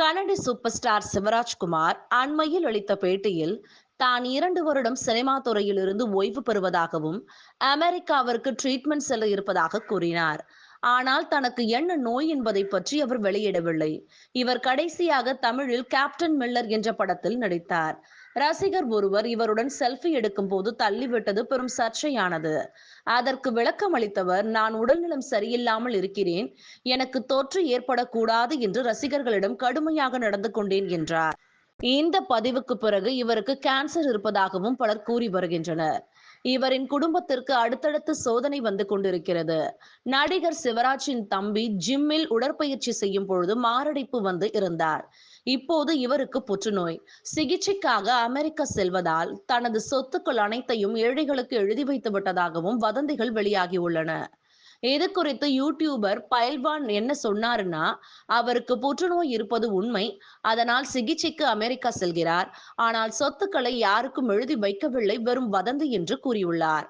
Kannada super star Shivarajkumar அண்மையில் அளித்த பேட்டியில் தான் இரண்டு வருடம் சினிமா துறையிலிருந்து ஓய்வு பெறுவதாகவும் அமெரிக்காவிற்கு ட்ரீட்மெண்ட் செல்ல இருப்பதாக கூறினார். ஆனால் தனக்கு என்ன நோய் என்பதை பற்றி அவர் வெளியிடவில்லை. இவர் கடைசியாக தமிழில் கேப்டன் மில்லர் என்ற படத்தில் நடித்தார். ரசிகர் ஒருவர் இவருடன் செல்ஃபி எடுக்கும் போது தள்ளிவிட்டது பெரும் சர்ச்சையானது. அதற்கு விளக்கம் அளித்தவர் நான் உடல்நலம் சரியில்லாமல் இருக்கிறேன். எனக்கு தொற்று ஏற்படக்கூடாது என்று ரசிகர்களிடம் கடுமையாக நடந்து கொண்டேன் என்றார். இந்த பதிவுக்கு பிறகு இவருக்கு கேன்சர் இருப்பதாகவும் பலர் கூறி வருகின்றனர். இவரின் குடும்பத்திற்கு அடுத்தடுத்து சோதனை வந்து கொண்டிருக்கிறது. நடிகர் சிவராஜின் தம்பி ஜிம்மில் உடற்பயிற்சி செய்யும் பொழுது மாரடைப்பு வந்து இருந்தார். இப்போது இவருக்கு புற்றுநோய். சிகிச்சைக்காக அமெரிக்கா செல்வதால் தனது சொத்துக்கள் அனைத்தையும் ஏழைகளுக்கு எழுதி வைத்து விட்டதாகவும் வதந்திகள் வெளியாகியுள்ளன இது குறித்து யூடியூபர் பயில்வான் என்ன சொன்னாருன்னா அவருக்கு புற்றுநோய் இருப்பது உண்மை அதனால் சிகிச்சைக்கு அமெரிக்கா செல்கிறார் ஆனால் சொத்துக்களை யாருக்கும் எழுதி வைக்கவில்லை வெறும் வதந்தி என்று கூறியுள்ளார்.